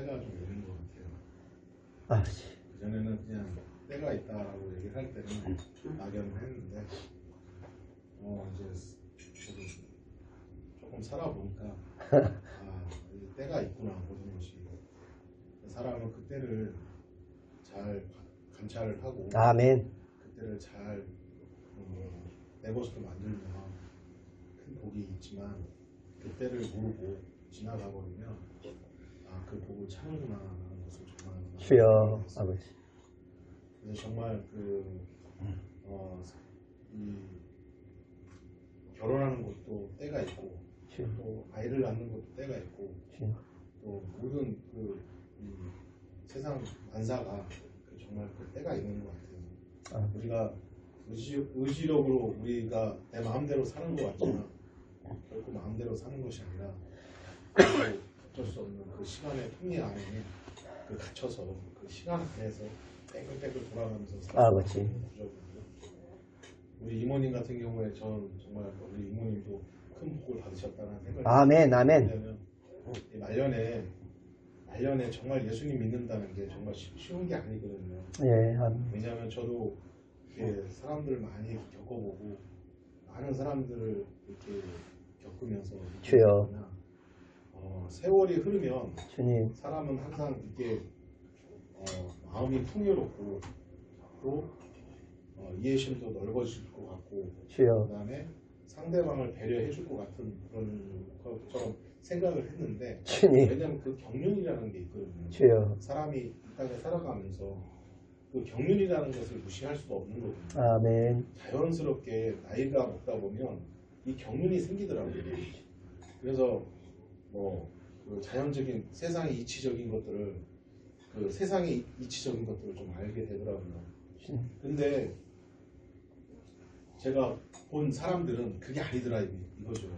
때가 좀 오는 것 같아요. 아버지. 그전에는 그냥 때가 있다라고 얘기를 할 때는 막연을 했는데 어 이제 저도 조금 살아보니까 아이 때가 있구나 모든 것이 사람은 그 때를 잘 관찰을 하고 아멘. 그때를 잘 어, 내 모습을 만들면 큰 복이 있지만 그때를 모르고 지나가 버리면 아 그 복을 참는구나 하는 것을 정말 주여. 아버지. 그래서 정말 그, 어, 이, 결혼하는 것도 때가 있고, 주여. 또 아이를 낳는 것도 때가 있고, 주여. 또 모든 그, 이 세상 만사가 그 정말 그 때가 있는 것 같아요. 아. 우리가 의지, 의지력으로 우리가 내 마음대로 사는 것 같지만, 결코 마음대로 사는 것이 아니라, 또 어쩔 수 없는 그 시간의 통리 안에 그 갇혀서 그 시간 안에서 뺑글뺑글 돌아가면서 아버지. 구조거든요. 우리 이모님 같은 경우에 전 정말 우리 이모님도 큰 복을 받으셨다는 생각이 아멘, 아멘. 말년에 말년에 정말 예수님 믿는다는 게 정말 쉬- 쉬운 게 아니거든요. 예, 아멘. 왜냐하면 저도 이렇게 사람들 많이 겪어보고 많은 사람들을 이렇게 겪으면서 주여. 어, 세월이 흐르면 주님. 사람은 항상 이렇게 어, 마음이 풍요롭고 또 어, 이해심도 넓어질 것 같고 주여. 그다음에 상대방을 배려해 줄 것 같은 그런 것처럼 생각을 했는데 주님. 왜냐하면 그 경륜이라는 게 있거든요. 주여. 사람이 이 땅에 살아가면서 그 경륜이라는 것을 무시할 수가 없는 거거든요. 아멘. 자연스럽게 나이가 먹다 보면 이 경륜이 생기더라고요. 그래서 뭐 그 자연적인 세상의 이치적인 것들을 그 세상의 이치적인 것들을 좀 알게 되더라고요. 근데 제가 본 사람들은 그게 아니더라 이- 이거죠.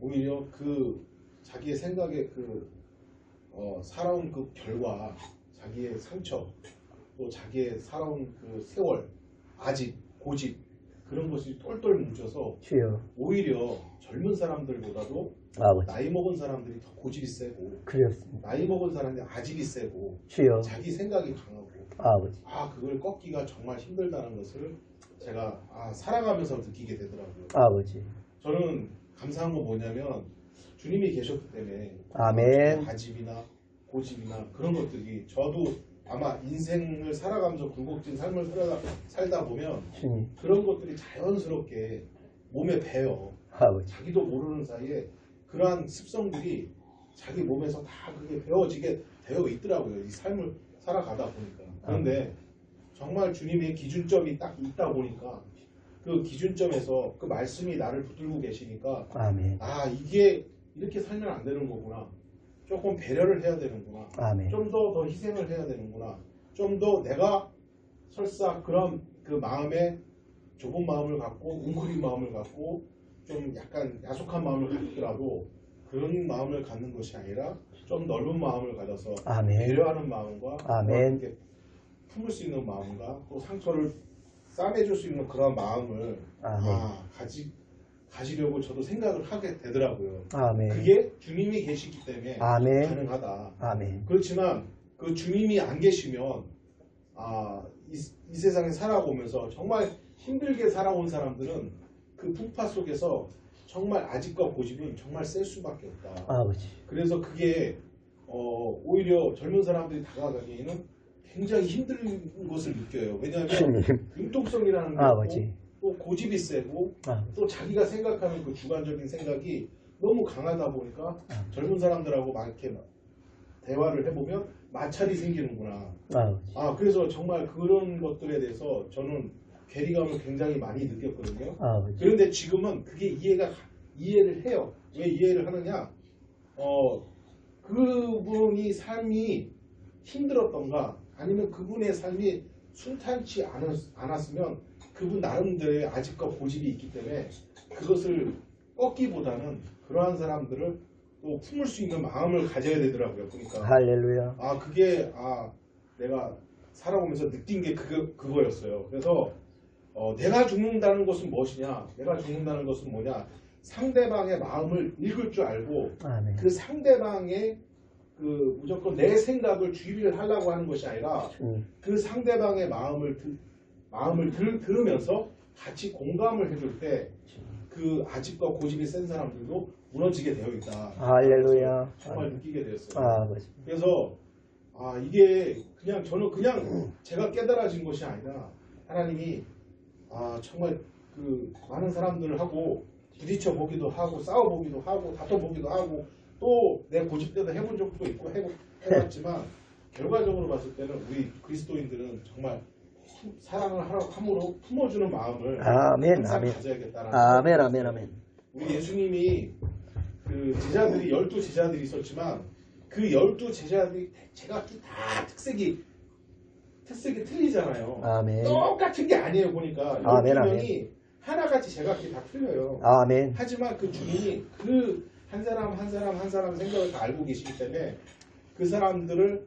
오히려 그 자기의 생각에 그 어, 살아온 그 결과, 자기의 상처, 또 자기의 살아온 그 세월, 아집, 고집 그런 것이 똘똘 뭉쳐서 주여. 오히려 젊은 사람들보다도 아버지. 나이 먹은 사람들이 더 고집이 세고 그렇습니다. 나이 먹은 사람들이 아집이 세고 주여. 자기 생각이 강하고 아버지. 아 그걸 꺾기가 정말 힘들다는 것을 제가 아, 살아가면서 느끼게 되더라고요. 아버지. 저는 감사한 건 뭐냐면 주님이 계셨기 때문에 아멘. 아집이나 고집이나 그런 것들이 저도 아마 인생을 살아가면서 굴곡진 삶을 살아가, 살다 보면 주님. 그런 것들이 자연스럽게 몸에 배어 아버지. 자기도 모르는 사이에 그러한 습성들이 자기 몸에서 다 그게 배워지게 되어 있더라고요. 이 삶을 살아가다 보니까. 그런데 정말 주님의 기준점이 딱 있다 보니까 그 기준점에서 그 말씀이 나를 붙들고 계시니까 아멘. 아 이게 이렇게 살면 안 되는 거구나. 조금 배려를 해야 되는구나. 아멘. 좀더 더 희생을 해야 되는구나. 좀 더 내가 설사 그런 그 마음에 좁은 마음을 갖고 웅크린 마음을 갖고 좀 약간 야속한 마음을 갖더라도 그런 마음을 갖는 것이 아니라 좀 넓은 마음을 가져서 아멘. 배려하는 마음과 아멘. 이렇게 품을 수 있는 마음과 또 상처를 싸매줄 수 있는 그런 마음을 아멘. 아, 가지 가지려고 저도 생각을 하게 되더라고요. 아멘. 그게 주님이 계시기 때문에 아멘. 가능하다. 아멘. 그렇지만 그 주님이 안 계시면 아, 이, 이 세상에 살아오면서 정말 힘들게 살아온 사람들은 그 풍파 속에서 정말 아직과 고집은 정말 셀 수밖에 없다. 아버지. 그래서 그게 어, 오히려 젊은 사람들이 다가가기에는 굉장히 힘든 것을 느껴요. 왜냐하면. 융통성이라는 게 아버지. 또 고집이 세고 아, 또 자기가 생각하는 그 주관적인 생각이 너무 강하다 보니까 젊은 사람들하고 막 대화를 해보면 마찰이 생기는구나. 아버지. 아 그래서 정말 그런 것들에 대해서 저는 괴리감을 굉장히 많이 느꼈거든요. 아버지. 그런데 지금은 그게 이해가 가- 이해를 해요. 왜 이해를 하느냐? 어 그분이 삶이 힘들었던가 아니면 그분의 삶이 순탄치 않았, 않았으면 그분 나름대로의 아직과 고집이 있기 때문에 그것을 꺾기보다는 그러한 사람들을 또 품을 수 있는 마음을 가져야 되더라고요. 그러니까 할렐루야. 아 그게 아 내가 살아오면서 느낀 게 그거 그거였어요. 그래서 어, 내가 죽는다는 것은 무엇이냐? 내가 죽는다는 것은 뭐냐? 상대방의 마음을 읽을 줄 알고 아멘. 그 상대방의 그 무조건 내 생각을 주의를 하려고 하는 것이 아니라 음. 그 상대방의 마음을 들, 마음을 들, 들으면서 같이 공감을 해줄 때 그 아집과 고집이 센 사람들도 무너지게 되어 있다. 할렐루야. 정말 느끼게 되었어요. 아, 맞습니다. 그래서 아 이게 그냥 저는 그냥 제가 깨달아진 것이 아니라 하나님이 아 정말 그 많은 사람들하고 부딪혀 보기도 하고 싸워 보기도 하고 다퉈 보기도 하고 또 내 고집대로 해본 적도 있고 해, 해봤지만 결과적으로 봤을 때는 우리 그리스도인들은 정말 품- 사랑을 하라고 함으로 품어주는 마음을 아멘, 아멘. 아멘, 아멘, 아멘. 우리 예수님이 그 제자들이 열두 제자들이 있었지만 그 열두 제자들이 제각기 다 특색이 특색이 틀리잖아요. 아멘. 똑같은 게 아니에요 보니까 아멘, 명이 하나같이 제각기 다 틀려요. 아멘. 하지만 그 주님이 그 한 사람 한 사람 한 사람 생각을 다 알고 계시기 때문에 그 사람들을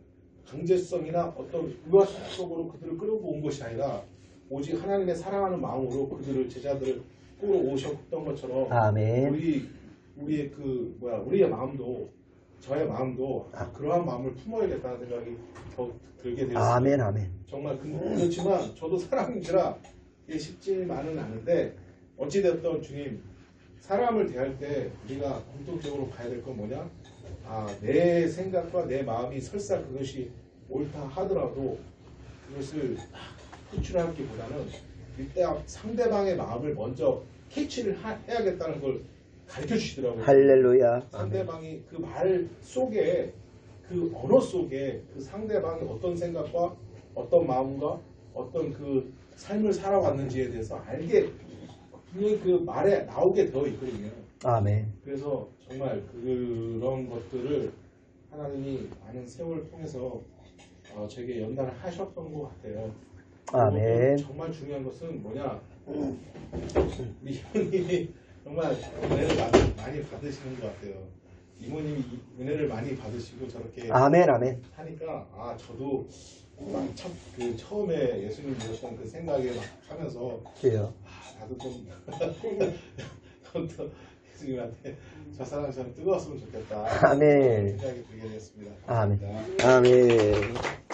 강제성이나 어떤 의학 속으로 그들을 끌고 온 것이 아니라 오직 하나님의 사랑하는 마음으로 그들을 제자들을 끌어오셨던 것처럼 아멘. 우리 우리의 그 뭐야 우리의 마음도 저의 마음도 아, 그러한 마음을 품어야겠다는 생각이 더 들게 되었습니다. 아멘, 아멘. 정말 그- 그렇지만 저도 사람인지라 이게 쉽지만은 않은데 어찌됐든 주님 사람을 대할 때 우리가 공통적으로 봐야 될 건 뭐냐? 아, 내 생각과 내 마음이 설사 그것이 옳다 하더라도 그것을 표출하기보다는 일단 상대방의 마음을 먼저 캐치를 하- 해야겠다는 걸 가르쳐 주시더라고요. 할렐루야. 상대방이 그 말 속에 그 언어 속에 그 상대방이 어떤 생각과 어떤 마음과 어떤 그 삶을 살아왔는지에 대해서 알게 분명히 그 말에 나오게 되어 있거든요. 아멘. 그래서 정말 그런 것들을 하나님이 많은 세월을 통해서 어, 저에게 연단을 하셨던 것 같아요. 아멘. 그리고 정말 중요한 것은 뭐냐? 우리 이모님이 정말 은혜를 많이, 많이 받으시는 것 같아요. 이모님이 이 은혜를 많이 받으시고 저렇게 아멘, 아멘. 하니까 아 저도 막 첫, 그 처음에 예수님 모셨던 그 생각에 막 하면서 나도 좀또 예수님한테 저 사람처럼 뜨거웠으면 좋겠다 아멘. 생각이 들게 됐습니다. 아멘. 아멘.